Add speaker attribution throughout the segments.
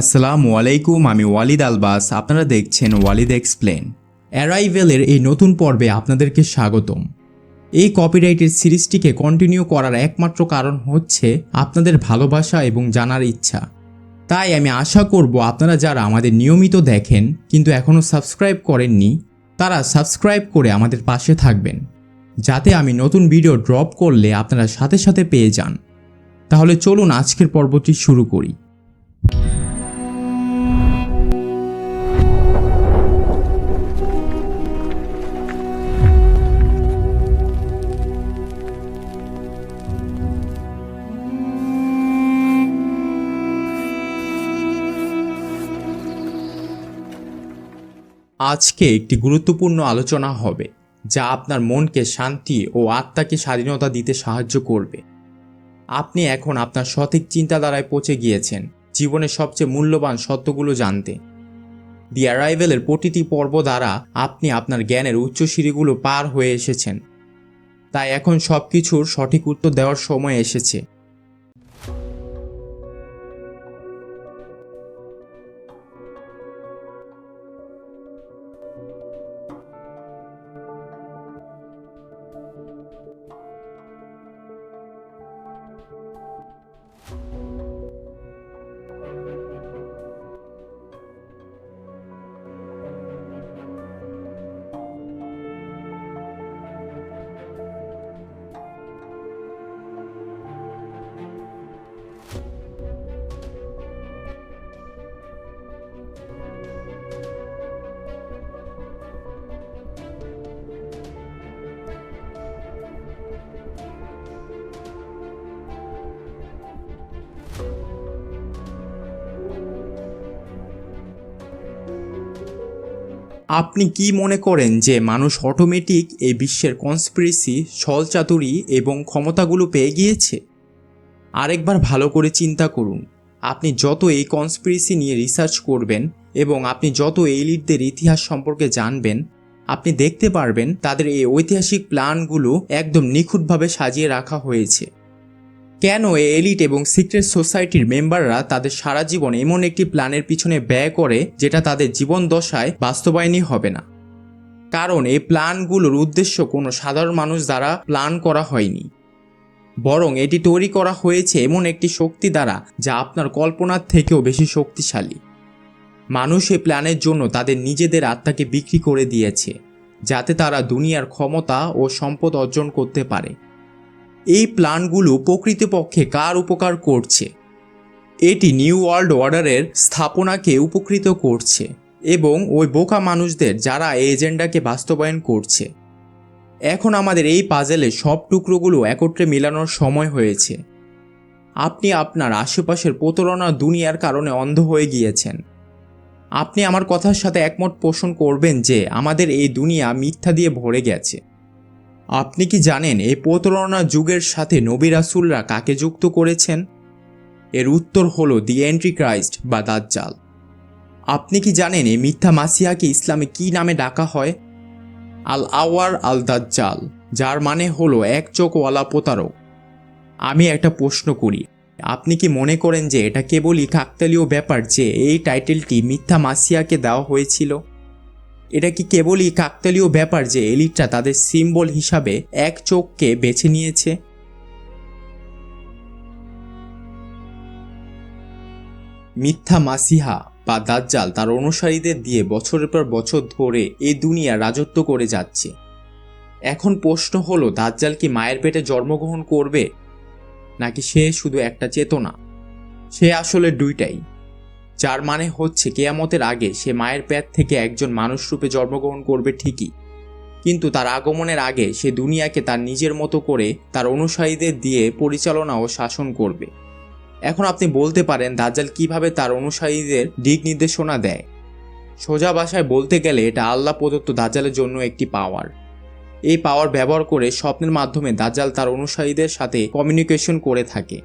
Speaker 1: আসসালামু আলাইকুম, আমি ওয়ালিদ আলবাস। আপনারা দেখছেন ওয়ালিদ এক্সপ্লেন অ্যারাইভেলের এই নতুন পর্বে আপনাদেরকে স্বাগতম। এই কপিরাইটের সিরিজটিকে কন্টিনিউ করার একমাত্র কারণ হচ্ছে আপনাদের ভালোবাসা এবং জানার ইচ্ছা। তাই আমি আশা করব আপনারা যারা আমাদের নিয়মিত দেখেন, কিন্তু এখনও সাবস্ক্রাইব করেননি, তারা সাবস্ক্রাইব করে আমাদের পাশে থাকবেন। যাতে আমি নতুন ভিডিও ড্রপ করলে আপনারা সাথে সাথে পেয়ে যান। তাহলে চলুন আজকের পর্বটি শুরু করি। আজকে একটি গুরুত্বপূর্ণ আলোচনা হবে, যা আপনার মনকে শান্তি ও আত্মাকে স্বাধীনতা দিতে সাহায্য করবে। আপনি এখন আপনার সঠিক চিন্তাধারায় পৌঁছে গিয়েছেন জীবনের সবচেয়ে মূল্যবান সত্যগুলো জানতে। দি অ্যারাইভেলের প্রতিটি পর্ব দ্বারা আপনি আপনার জ্ঞানের উচ্চ সিঁড়িগুলো পার হয়ে এসেছেন। তাই এখন সব কিছুর সঠিক উত্তর দেওয়ার সময় এসেছে। আপনি কি মনে করেন যে মানুষ অটোমেটিক এই বিশ্বের কনস্পিরেসি ছলচাতুরি এবং ক্ষমতাগুলো পেয়ে গিয়েছে? আরেকবার ভালো করে চিন্তা করুন। আপনি যত এই কনস্পিরেসি নিয়ে রিসার্চ করবেন এবং আপনি যত এলিটদের ইতিহাস সম্পর্কে জানবেন, আপনি দেখতে পারবেন তাদের এই ঐতিহাসিক প্ল্যানগুলো একদম নিখুঁতভাবে সাজিয়ে রাখা হয়েছে। কেন এলিট এবং সিক্রেট সোসাইটির মেম্বাররা তাদের সারা জীবন এমন একটি প্ল্যানের পিছনে ব্যয় করে যেটা তাদের জীবন দশায় বাস্তবায়নই হবে না? কারণ এই প্ল্যানগুলোর উদ্দেশ্য কোনো সাধারণ মানুষ দ্বারা প্ল্যান করা হয়নি। বরং এটি তৈরি করা হয়েছে এমন একটি শক্তি দ্বারা যা আপনার কল্পনার থেকেও বেশি শক্তিশালী। মানুষ এই প্ল্যানের জন্য তাদের নিজেদের আত্মাকে বিক্রি করে দিয়েছে, যাতে তারা দুনিয়ার ক্ষমতা ও সম্পদ অর্জন করতে পারে। এই প্ল্যানগুলো প্রকৃতপক্ষে কার উপকার করছে? এটি নিউ ওয়ার্ল্ড অর্ডারের স্থাপনাকে উপকৃত করছে এবং ওই বোকা মানুষদের যারা এই এজেন্ডাকে বাস্তবায়ন করছে। এখন আমাদের এই পাজেলে সব টুকরোগুলো একত্রে মেলানোর সময় হয়েছে। আপনি আপনার আশেপাশের প্রতারণা দুনিয়ার কারণে অন্ধ হয়ে গিয়েছেন। আপনি আমার কথার সাথে একমত পোষণ করবেন যে আমাদের এই দুনিয়া মিথ্যা দিয়ে ভরে গেছে। আপনি কি জানেন এই প্রতারণা যুগের সাথে নবী রাসুলরা কাকে যুক্ত করেছেন? এর উত্তর হলো দি এন্ট্রি ক্রাইস্ট বা দাজ্জাল। আপনি কি জানেন এই মিথ্যা মাসিয়াকে ইসলামে কি নামে ডাকা হয়? আল আওয়ার আল দাজ্জাল যার মানে হলো এক চোখওয়ালা প্রতারক। আমি একটা প্রশ্ন করি, আপনি কি মনে করেন যে এটা কেবলই কাকতালীয় ব্যাপার যে এই টাইটেলটি মিথ্যা মাসিয়াকে দেওয়া হয়েছিল? এটা কি কেবলই কাকতালীয় ব্যাপার যে এলিটরা তাদের সিম্বল হিসাবে এক চোখকে বেছে নিয়েছে? মিথ্যা মাসিহা বা দাজ্জাল তার অনুসারীদের দিয়ে বছরের পর বছর ধরে এ দুনিয়া রাজত্ব করে যাচ্ছে। এখন প্রশ্ন হলো, দাজ্জাল কি মায়ের পেটে জন্মগ্রহণ করবে? নাকি সে শুধু একটা চেতনা? সে আসলে দুইটাই। যার মানে হচ্ছে কেয়ামতের আগে সে মায়ের পেট থেকে একজন মানুষ রূপে জন্মগ্রহণ করবে ঠিকই। কিন্তু তার আগমনের আগে সে দুনিয়াকে তার নিজের মতো করে তার অনুসারীদের দিয়ে পরিচালনা ও শাসন করবে। এখন আপনি বলতে পারেন, দাজ্জাল কীভাবে তার অনুসারীদের দিক নির্দেশনা দেয়? সোজা ভাষায় বলতে গেলে এটা আল্লাহ প্রদত্ত দাজ্জালের জন্য একটি পাওয়ার। এই পাওয়ার ব্যবহার করে স্বপ্নের মাধ্যমে দাজ্জাল তার অনুসারীদের সাথে কমিউনিকেশন করে থাকে।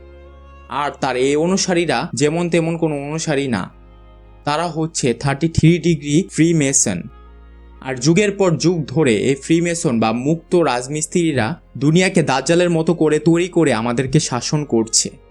Speaker 1: আর তার এই অনুসারীরা যেমন তেমন কোনো অনুসারী না। তারা হচ্ছে thirty three degree freemason আর যুগের পর যুগ ধরে এই ফ্রিমেসন বা মুক্ত রাজমিস্ত্রিরা দুনিয়াকে দাজ্জালের মতো করে তৈরি করে আমাদেরকে শাসন করছে।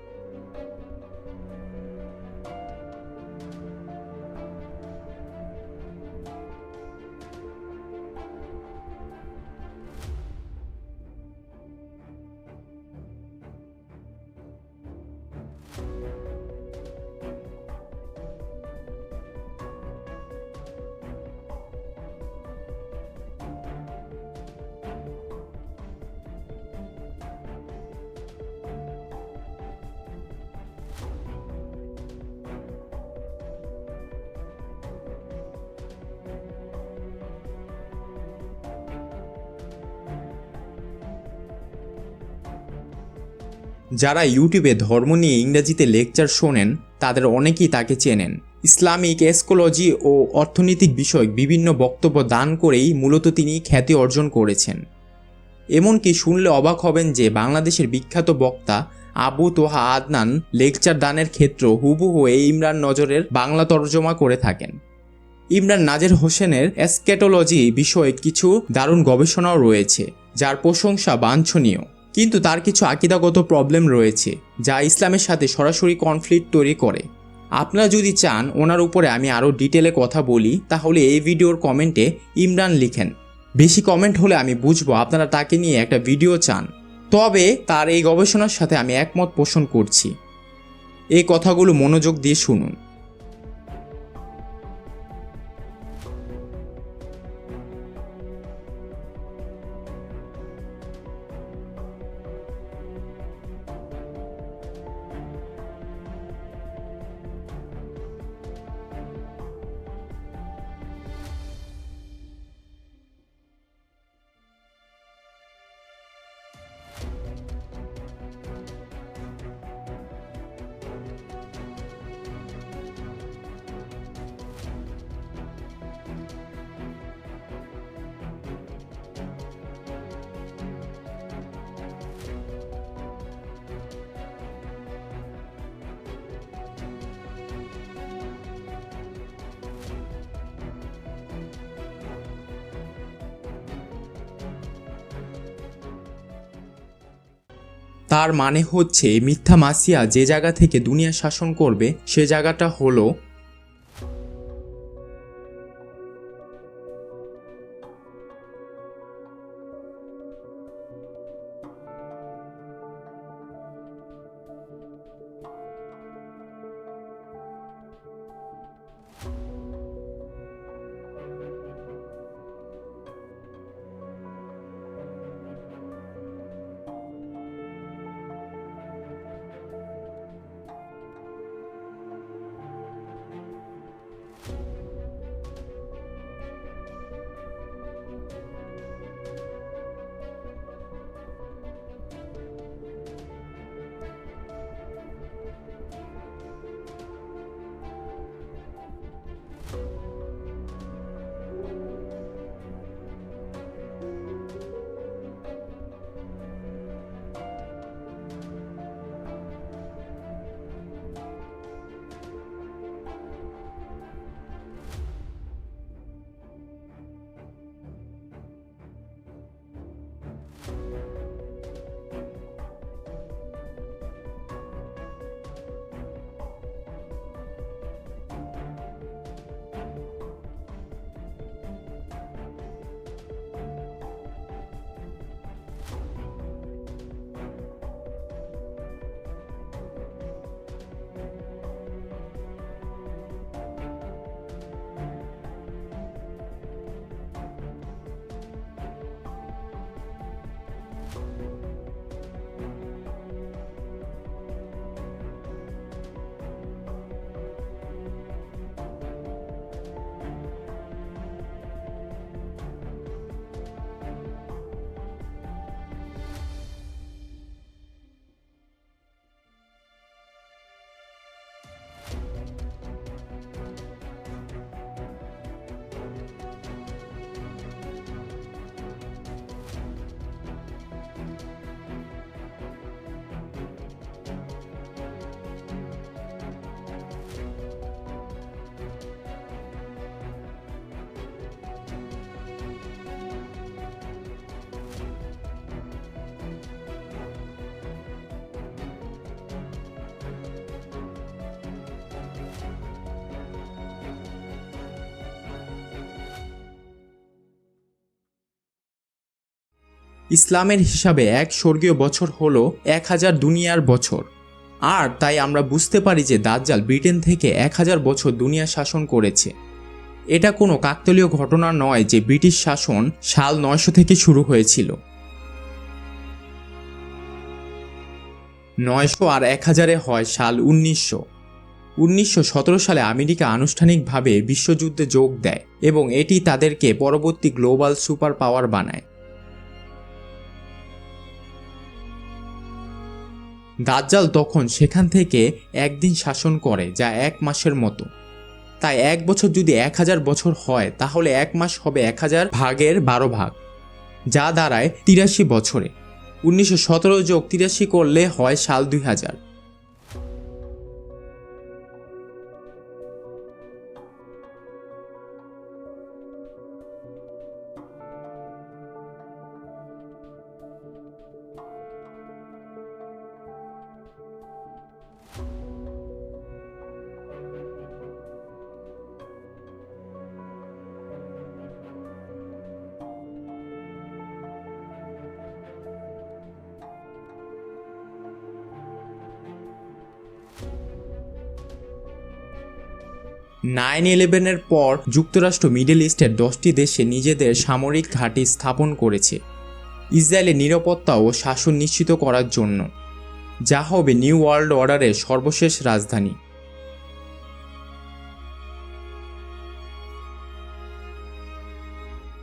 Speaker 1: যারা ইউটিউবে ধর্ম নিয়ে ইংরেজিতে লেকচার শোনেন, তাদের অনেকেই তাকে চেনেন। ইসলামিক এসকোলজি ও অর্থনৈতিক বিষয়ক বিভিন্ন বক্তব্য দান করেই মূলত তিনি খ্যাতি অর্জন করেছেন। এমনকি শুনলে অবাক হবেন যে বাংলাদেশের বিখ্যাত বক্তা আবু তোহা আদনান লেকচার দানের ক্ষেত্র হুবহু এই ইমরান নজরের বাংলা তর্জমা করে থাকেন। ইমরান নাজের হোসেনের অ্যাসকেটোলজি বিষয়ে কিছু দারুণ গবেষণাও রয়েছে, যার প্রশংসা বাঞ্ছনীয়। কিন্তু তার কিছু আকিদাগত প্রবলেম রয়েছে, যা ইসলামের সাথে সরাসরি কনফ্লিক্ট তৈরি করে। আপনারা যদি চান ওনার উপরে আমি আরও ডিটেলে কথা বলি, তাহলে এই ভিডিওর কমেন্টে ইমরান লিখেন। বেশি কমেন্ট হলে আমি বুঝব আপনারা তাকে নিয়ে একটা ভিডিও চান। তবে তার এই গবেষণার সাথে আমি একমত পোষণ করছি। এই কথাগুলো মনোযোগ দিয়ে শুনুন। তার মানে হচ্ছে মিথ্যা মাসিয়া যে জায়গা থেকে দুনিয়া শাসন করবে সে জায়গাটা হলো ইসলামের হিসাবে এক স্বর্গীয় বছর হলো এক হাজার দুনিয়ার বছর। আর তাই আমরা বুঝতে পারি যে দাজ্জাল ব্রিটেন থেকে এক হাজার বছর দুনিয়া শাসন করেছে। এটা কোনো কাকতালীয় ঘটনা নয় যে ব্রিটিশ শাসন সাল নয়শো থেকে শুরু হয়েছিল। নয়শো আর এক হাজারে হয় সাল উনিশশো। উনিশশো সালে আমেরিকা আনুষ্ঠানিকভাবে বিশ্বযুদ্ধে যোগ দেয় এবং এটি তাদেরকে পরবর্তী গ্লোবাল সুপার পাওয়ার বানায়। দাজ্জাল তখন সেখান থেকে একদিন শাসন করে, যা এক মাসের মতো। তাই এক বছর যদি এক হাজার বছর হয়, তাহলে এক মাস হবে এক হাজার ভাগের বারো ভাগ, যা দাঁড়ায় তিরাশি বছরে। উনিশশো সতেরো যোগ তিরাশি করলে হয় সাল দুই হাজার। নাইন ইলেভেনের পর যুক্তরাষ্ট্র, মিডল ইস্টের দশটি দেশে নিজেদের সামরিক ঘাঁটি স্থাপন করেছে। ইসরায়েলের নিরাপত্তা ও শাসন নিশ্চিত করার জন্য। যা হবে নিউ ওয়ার্ল্ড অর্ডারের সর্বশেষ রাজধানী।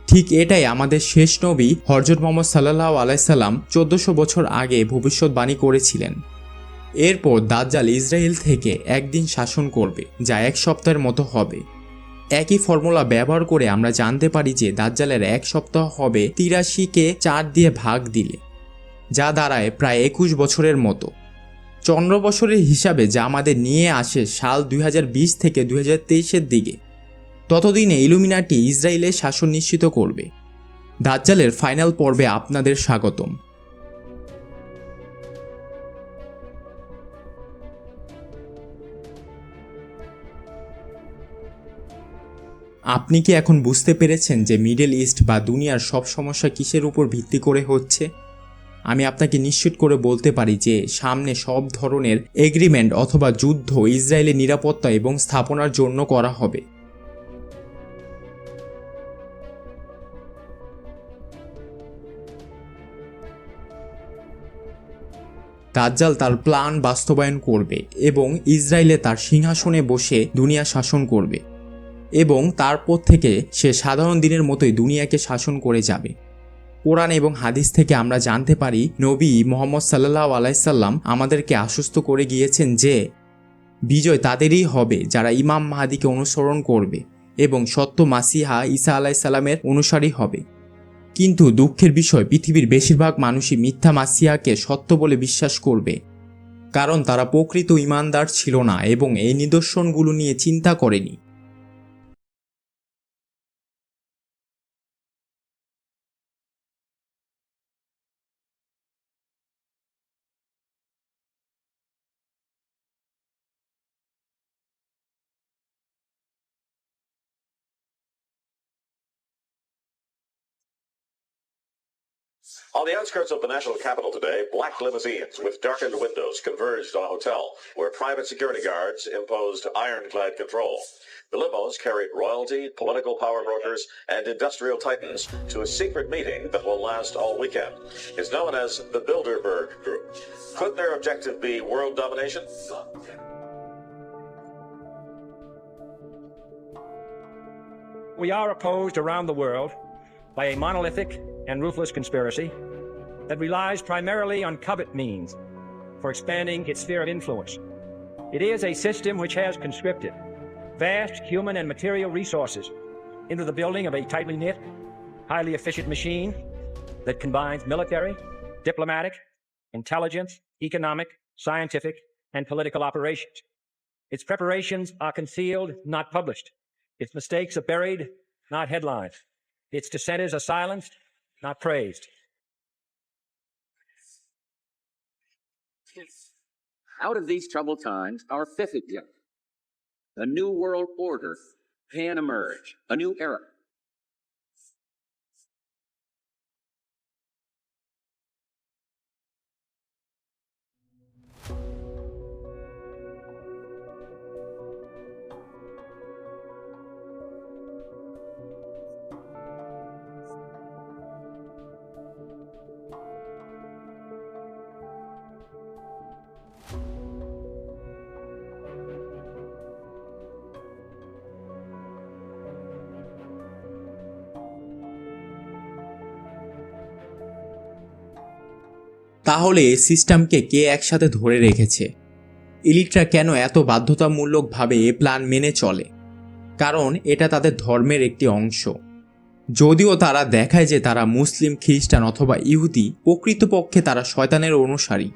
Speaker 1: ঠিক এটাই আমাদের শেষ নবী হরজত মোহাম্মদ সাল্লাহ আলাইসাল্লাম চোদ্দশো বছর আগে ভবিষ্যৎবাণী করেছিলেন। এরপর দাজ্জাল ইসরায়েল থেকে একদিন শাসন করবে, যা এক সপ্তাহের মতো হবে। একই ফর্মুলা ব্যবহার করে আমরা জানতে পারি যে দাজ্জালের এক সপ্তাহ হবে তিরাশিকে চার দিয়ে ভাগ দিলে, যা দাঁড়ায় প্রায় একুশ বছরের মতো। চন্দ্র বছরের হিসাবে যা আমাদের নিয়ে আসে সাল দুই হাজার বিশ থেকে দুই তেইশের দিকে, ততদিনে ইলুমিনাটি ইসরায়েলের শাসন নিশ্চিত করবে। দাজ্জালের ফাইনাল পর্বে আপনাদের স্বাগতম। আপনি কি এখন বুঝতে পেরেছেন যে মিডল ইস্ট বা দুনিয়ার সব সমস্যা কিসের উপর ভিত্তি করে হচ্ছে? আমি আপনাকে নিশ্চিত করে বলতে পারি যে সামনে সব ধরনের এগ্রিমেন্ট অথবা যুদ্ধ ইসরায়েলের নিরাপত্তা এবং স্থাপনার জন্য করা হবে। দাজ্জাল তার প্ল্যান বাস্তবায়ন করবে এবং ইসরায়েলে তার সিংহাসনে বসে দুনিয়া শাসন করবে। এবং তারপর থেকে সে সাধারণ দিনের মতোই দুনিয়াকে শাসন করে যাবে। কোরআন এবং হাদিস থেকে আমরা জানতে পারি, নবী মোহাম্মদ সাল্লাহ আলাইসাল্লাম আমাদেরকে আশ্বস্ত করে গিয়েছেন যে, বিজয় তাদেরই হবে যারা ইমাম মাহাদিকে অনুসরণ করবে এবং সত্য মাসিহা ঈসা আলাইসাল্লামের অনুসারী হবে। কিন্তু দুঃখের বিষয়, পৃথিবীর বেশিরভাগ মানুষই মিথ্যা মাসিয়াকে সত্য বলে বিশ্বাস করবে। কারণ তারা প্রকৃত ইমানদার ছিল না এবং এই নিদর্শনগুলো নিয়ে চিন্তা করেনি।
Speaker 2: On the outskirts of the national capital today, black limousines with darkened windows converged on a hotel where private security guards imposed ironclad control. The limos carried royalty, political power brokers, and industrial titans to a secret meeting that will last all weekend. It's known as the Bilderberg Group. Could their objective be world domination?
Speaker 3: We are opposed around the world by a monolithic and ruthless conspiracy that relies primarily on covert means for expanding its sphere of influence. It is a system which has conscripted vast human and material resources into the building of a tightly knit, highly efficient machine that combines military, diplomatic, intelligence, economic, scientific, and political operations. Its preparations are concealed, not published. Its mistakes are buried, not headlined. Its dissenters are silenced, not praised.
Speaker 4: Out of these troubled times, our fifth objective, a new world order, can emerge, a new era.
Speaker 1: তাহলে সিস্টেমকে কে একসাথে ধরে রেখেছে? ইলিটরা কেন এত বাধ্যতামূলকভাবে এ plan মেনে চলে? কারণ এটা তাদের ধর্মের একটি অংশ। যদিও তারা দেখায় যে তারা মুসলিম, খ্রিস্টান অথবা ইহুদি, প্রকৃতপক্ষে তারা শয়তানের অনুসারী।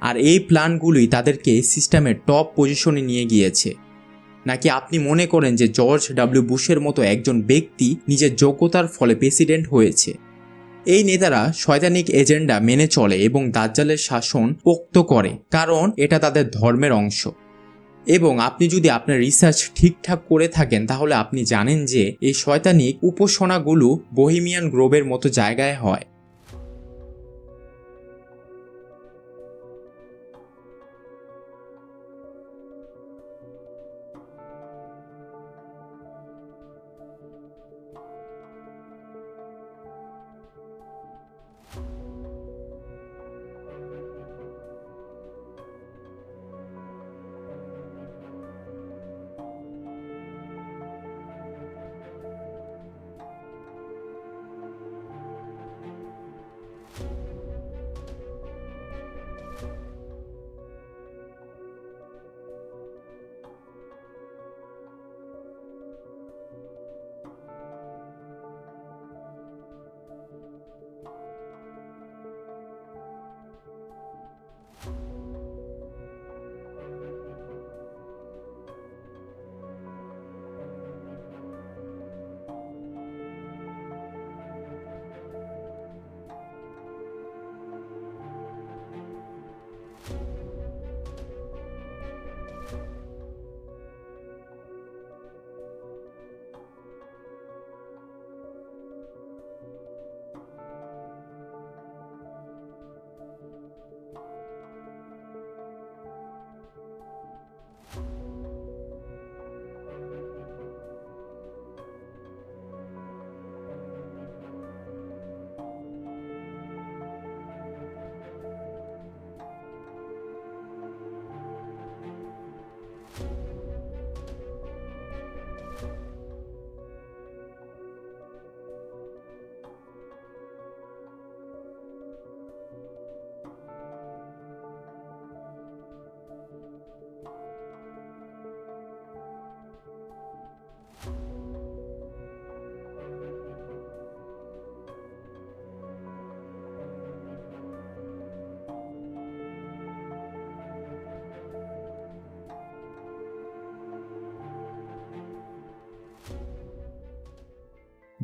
Speaker 1: আর এই প্ল্যানগুলোই তাদেরকে সিস্টেমের টপ পজিশনে নিয়ে গিয়েছে। নাকি আপনি মনে করেন যে জর্জ ডাব্লিউ বুশের মতো একজন ব্যক্তি নিজের যোগ্যতার ফলে প্রেসিডেন্ট হয়েছে? এই নেতারা শয়তানিক এজেন্ডা মেনে চলে এবং দাজ্জালের শাসন পোক্ত করে, কারণ এটা তাদের ধর্মের অংশ। এবং আপনি যদি আপনার রিসার্চ ঠিকঠাক করে থাকেন, তাহলে আপনি জানেন যে এই শয়তানিক উপাসনাগুলো বহিমিয়ান গ্রোভের মতো জায়গায় হয়।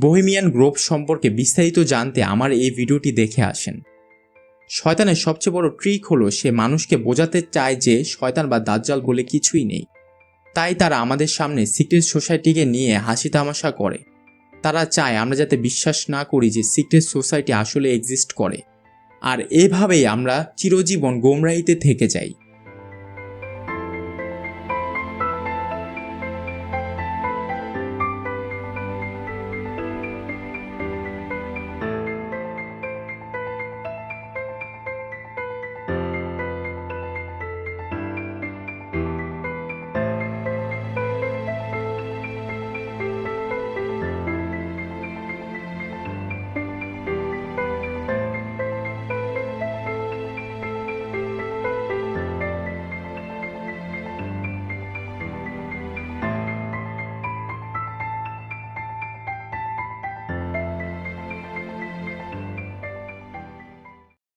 Speaker 1: বহিমিয়ান গ্রোভ সম্পর্কে বিস্তারিত জানতে আমার এই ভিডিওটি দেখে আসেন। শয়তানের সবচেয়ে বড় ট্রিক হলো সে মানুষকে বোঝাতে চায় যে শয়তান বা দাজ্জাল বলে কিছুই নেই। তাই তারা আমাদের সামনে সিক্রেট সোসাইটিকে নিয়ে হাসি তামাশা করে। তারা চায় আমরা যাতে বিশ্বাস না করি যে সিক্রেট সোসাইটি আসলে এক্সিস্ট করে। আর এভাবেই আমরা চিরজীবন গোমরাহিতে থেকে যাই।